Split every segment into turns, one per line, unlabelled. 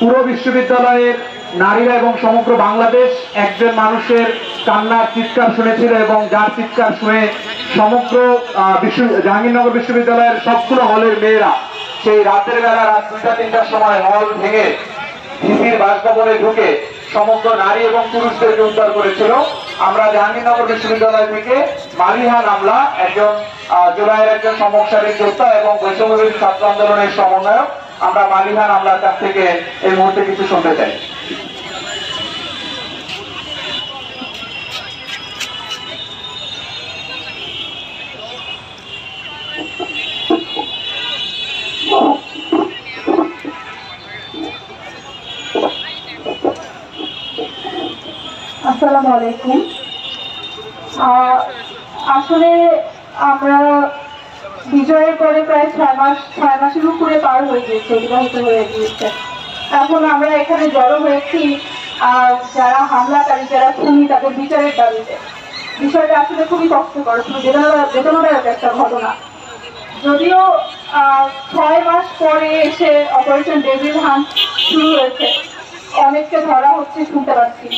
পুরো বিশ্ববিদ্যালয়ের নারীরা এবং সমগ্র বাংলাদেশ একজন মানুষের কান্নার চিৎকার শুনেছিল এবং যার চিৎকার শুনে সমগ্র জাহাঙ্গীরনগর বিশ্ববিদ্যালয়ের সবগুলো হলের মেয়েরা সেই রাতের বেলা রাত দুইটা, তিনটার সময় হল ভেঙে ভিসির বাসভবনে ঢুকে সমগ্র নারী এবং পুরুষদেরকে উদ্ধার করেছিল। আমরা জাহাঙ্গীরনগর বিশ্ববিদ্যালয় থেকে মালিহা নামলা, একজন জুলাইয়ের একজন সমসারী যোদ্ধা এবং বৈষম্যবিরোধী ছাত্র আন্দোলনের সমন্বয়ক আমরা মালিহা আমরা কাছ থেকে এই মুহূর্তে কিছু শুনতে চাই।
আসসালামু আলাইকুম। আসলে আমরা বিজয়ের পরে প্রায় ছয় মাস, ছয় মাসের উপরে পার হয়ে গিয়েছে, অতিবাহিত হয়ে গিয়েছে। এখন আমরা এখানে জড়ো হয়েছি, আর যারা হামলাকারী, যারা খুনি, তাদের বিচারের দাবিতে। বিষয়টা আসলে খুবই কষ্টকর বেদনাদায়ক একটা ঘটনা। যদিও ছয় মাস পরে এসে অপারেশন ডেভিল হান্ট শুরু হয়েছে। অনেককে ধরা হচ্ছে, শুনতে পাচ্ছি।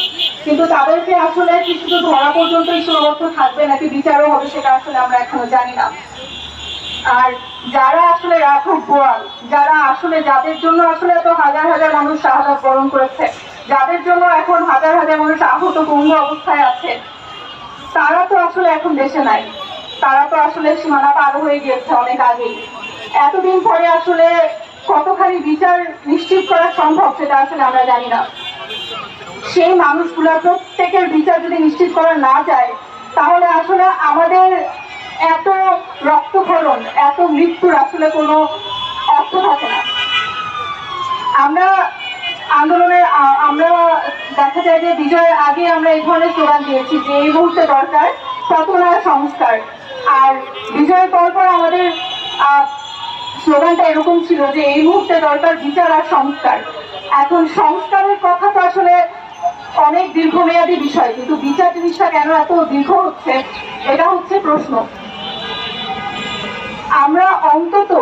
কিন্তু তাদেরকে আসলে কি শুধু ধরা পর্যন্তই সীমাবদ্ধ থাকবে, নাকি বিচারও হবে, সেটা আসলে আমরা এখনও জানি না। আর যারা আসলে রাঘব বোয়াল যারা আসলে যাদের জন্য আসলে এত হাজার হাজার মানুষ শাহাদাত বরণ করেছে, যাদের জন্য এখন হাজার হাজার মানুষ আহত পঙ্গ অবস্থায় আছে, তারা তো আসলে এখন দেশে নাই। তারা তো আসলে সীমানা পার হয়ে গিয়েছে অনেক আগেই। এতদিন পরে আসলে কতখানি বিচার নিশ্চিত করা সম্ভব সেটা আসলে আমরা জানি না। সেই মানুষগুলোর প্রত্যেকের বিচার যদি নিশ্চিত করা না যায়, তাহলে আসলে আমাদের এত রক্তক্ষরণ, এত মৃত্যুর আসলে কোনো অর্থ থাকে না। আমরা আন্দোলনে আমরা দেখা যায় যে বিজয়ের আগে আমরা এই ধরনের স্লোগান দিয়েছি যে এই মুহূর্তে দরকার পতনার সংস্কার। আর বিজয়ের পর পর আমাদের স্লোগানটা এরকম ছিল যে এই মুহূর্তে দরকার বিচার আর সংস্কার। এখন সংস্কারের কথা তো আসলে অনেক দীর্ঘমেয়াদী বিষয়, কিন্তু বিচার জিনিসটা কেন এত দীর্ঘ হচ্ছে, এটা হচ্ছে প্রশ্ন। আমরা অন্তত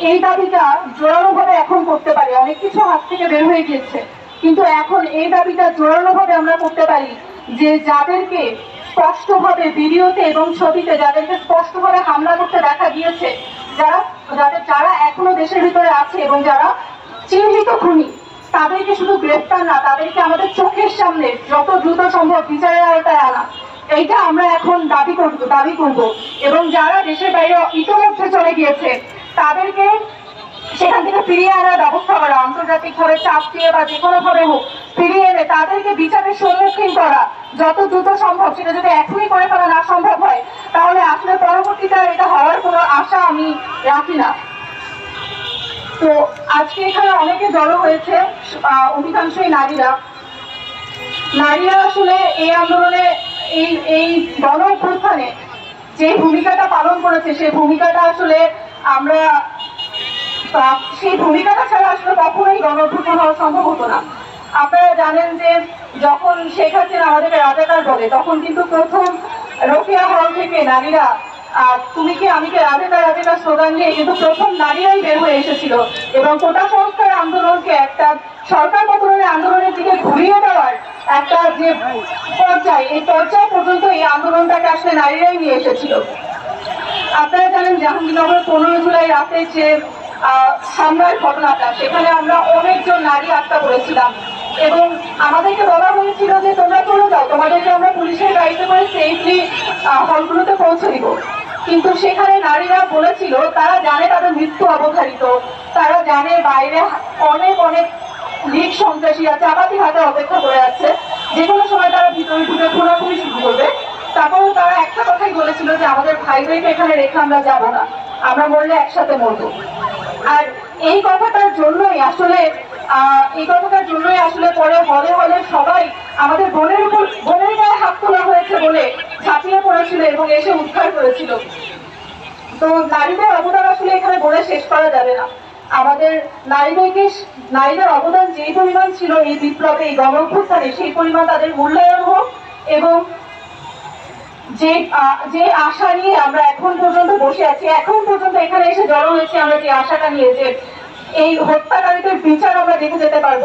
এই দাবিটা জোরালোভাবে এখন করতে পারি। অনেক কিছু হাত থেকে বের হয়ে গিয়েছে। কিন্তু এখন এই দাবিটা জোরালোভাবে আমরা করতে পারি যে যাদেরকে স্পষ্টভাবে ভিডিওতে এবং ছবিতে, যাদেরকে স্পষ্টভাবে হামলা করতে দেখা গিয়েছে, যারা, যাদের, যারা এখনও দেশের ভিতরে আছে এবং যারা চিহ্নিত খুনি, তাদেরকে শুধু গ্রেফতার না, তাদেরকে আমাদের চোখের সামনে যত দ্রুত সম্ভব বিচারের আওতায় আনা। এইটা আমরা এখন দাবি করব দাবি করব। এবং যারা দেশের বাইরে ইতিমধ্যে চলে গিয়েছে, তাদেরকে সেখান থেকে ফিরিয়ে আনার ব্যবস্থা করা আন্তর্জাতিক ভাবে চাপ দিয়ে বা যে কোনো ভাবে হোক, ফিরিয়ে এনে তাদেরকে বিচারের সম্মুখীন করা, যত দ্রুত সম্ভব, সেটা যদি এখনই করে ফেলা না সম্ভব হয়, তাহলে আসলে পরবর্তীতে আর এটা হওয়ার কোনো আশা আমি রাখি না। তো আজকে এখানে অনেকে জড়ো হয়েছে অধিকাংশই নারীরা। নারীরা আসলে এই আন্দোলনে এই এই গণ অভ্যুত্থানে যে ভূমিকাটা পালন করেছে সেই ভূমিকাটা আসলে আমরা সেই ভূমিকাটা ছাড়া আসলে কখনোই গণ অভ্যুত্থান হওয়া সম্ভব হতো না। আপনারা জানেন যে যখন শেখ হাসিনা আমাদেরকে রাজাকার বলে, তখন কিন্তু প্রথম রোকেয়া হল থেকে নারীরা আর তুমি কি আমি কি রাজাকার রাজাকার স্লোগান নিয়ে কিন্তু প্রথম নারীরাই বের হয়ে এসেছিল? এবং কোটা সংস্কার আন্দোলনকে একটা সরকার পতনের আন্দোলনের দিকে ঘুরিয়ে দেওয়ার একটা যে পর্যায়, এই পর্যায় পর্যন্ত এই আন্দোলনটাকে আসলে নারীরাই নিয়ে এসেছিল। আপনারা জানেন জাহাঙ্গীরনগর পনেরো জুলাই রাতে যে হামলার ঘটনাটা, সেখানে আমরা অনেকজন নারী আটকা করেছিলাম। এবং আমাদেরকে বলা হয়েছিল যে, তোমরা চলে যাও, তোমাদেরকে আমরা পুলিশের গাড়িতে করে সেফলি হলগুলোতে পৌঁছে দিব। কিন্তু সেখানে নারীরা বলেছিল তারা জানে তাদের মৃত্যু অবধারিত। তারা জানে বাইরে অনেক অনেক লীগ সন্ত্রাসীরা চাপাতি হাতে অপেক্ষা করে আছে। যে কোনো সময় তারা ভিতরে ঢুকে খোলাখুলি শুরু করবে। তারপরেও তারা একটা কথাই বলেছিল যে আমাদের ভাই ভাইদেরকে এখানে রেখে আমরা যাব না। আমরা মরলে একসাথে মরবো। আর এই কথাটার জন্যই আসলে আহ, এই কথাটার জন্যই আসলে পরে হলে হলে সবাই আমাদের বোনের উপর তোলা হয়েছে বলে ঝাঁপিয়ে পড়েছিল এবং এসে উদ্ধার করেছিল তো নারীদের অবদান আসলে এখানে বলে শেষ করা যাবে না। আমাদের নারীদেরকে নারীদের অবদান যে পরিমাণ ছিল এই বিপ্লবে, এই গণ অভ্যুত্থানে সেই পরিমাণ তাদের মূল্যায়ন হোক এবং যে যে আশা নিয়ে আমরা এখন পর্যন্ত বসে আছি, এখন পর্যন্ত এখানে এসে জড়ো হয়েছে আমরা যে আশাটা নিয়ে যে এই হত্যাকারীদের বিচার আমরা দেখে যেতে পারব।